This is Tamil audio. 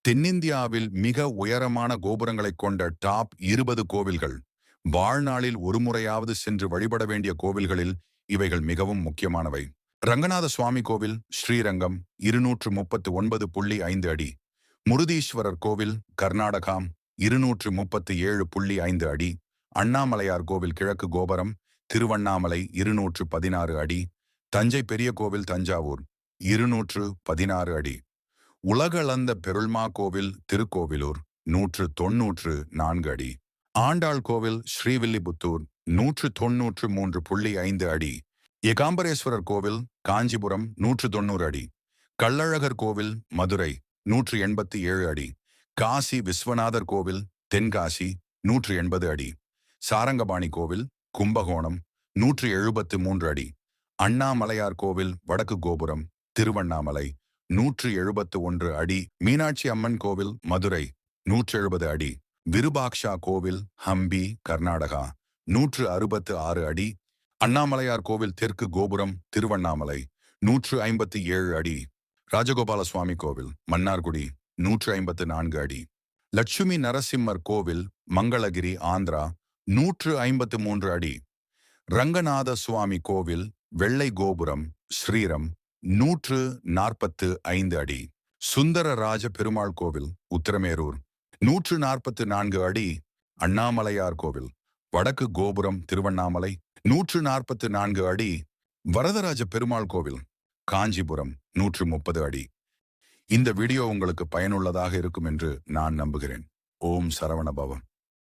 தென்னிந்தியாவில் மிக உயரமான கோபுரங்களைக் கொண்ட டாப் இருபது கோவில்கள். வாழ்நாளில் ஒருமுறையாவது சென்று வழிபட வேண்டிய கோவில்களில் இவைகள் மிகவும் முக்கியமானவை. ரங்கநாத சுவாமி கோவில் ஸ்ரீரங்கம் இருநூற்று முப்பத்து ஒன்பது புள்ளி ஐந்து அடி. முருதீஸ்வரர் கோவில் கர்நாடகாம் இருநூற்று முப்பத்து ஏழு புள்ளி ஐந்து அடி. அண்ணாமலையார் கோவில் கிழக்கு கோபுரம் திருவண்ணாமலை இருநூற்று பதினாறு அடி. தஞ்சை பெரிய கோவில் தஞ்சாவூர் இருநூற்று பதினாறு அடி. உலகளந்த பெருள்மா கோவில் திருக்கோவிலூர் நூற்று தொன்னூற்று நான்கு அடி. ஆண்டாள் கோவில் ஸ்ரீவில்லிபுத்தூர் நூற்று தொன்னூற்று மூன்று புள்ளி ஐந்து அடி. ஏகாம்பரேஸ்வரர் கோவில் காஞ்சிபுரம் நூற்று தொண்ணூறு அடி. கள்ளழகர் கோவில் மதுரை நூற்று எண்பத்தி ஏழு அடி. காசி விஸ்வநாதர் கோவில் தென்காசி நூற்று எண்பது அடி. சாரங்கபாணி கோவில் கும்பகோணம் நூற்று எழுபத்து மூன்று அடி. அண்ணாமலையார் கோவில் வடக்கு கோபுரம் திருவண்ணாமலை. நூற்று எழுபத்து ஒன்று அடி மீனாட்சி அம்மன் கோவில் மதுரை. நூற்று எழுபது அடி விருபாக்ஷா கோவில் ஹம்பி கர்நாடகா. நூற்று அறுபத்து ஆறு அடி அண்ணாமலையார் கோவில் தெற்கு கோபுரம் திருவண்ணாமலை. நூற்று ஐம்பத்தி ஏழு அடி ராஜகோபால சுவாமி கோவில் மன்னார்குடி. நூற்று ஐம்பத்து நான்கு அடி லட்சுமி நரசிம்மர் கோவில் மங்களகிரி ஆந்திரா. நூற்று ஐம்பத்து மூன்று அடி ரங்கநாத சுவாமி கோவில் வெள்ளை கோபுரம் ஸ்ரீரம். நூற்று நாற்பத்து ஐந்து அடி. சுந்தரராஜ பெருமாள் கோவில் உத்திரமேரூர். நூற்று நாற்பத்து நான்கு அடி அண்ணாமலையார் கோவில். வடக்கு கோபுரம் திருவண்ணாமலை. நூற்று நாற்பத்து நான்கு அடி வரதராஜ பெருமாள் கோவில் காஞ்சிபுரம் நூற்று முப்பது அடி. இந்த வீடியோ உங்களுக்கு பயனுள்ளதாக இருக்கும் என்று நான் நம்புகிறேன். ஓம் சரவணபவம்.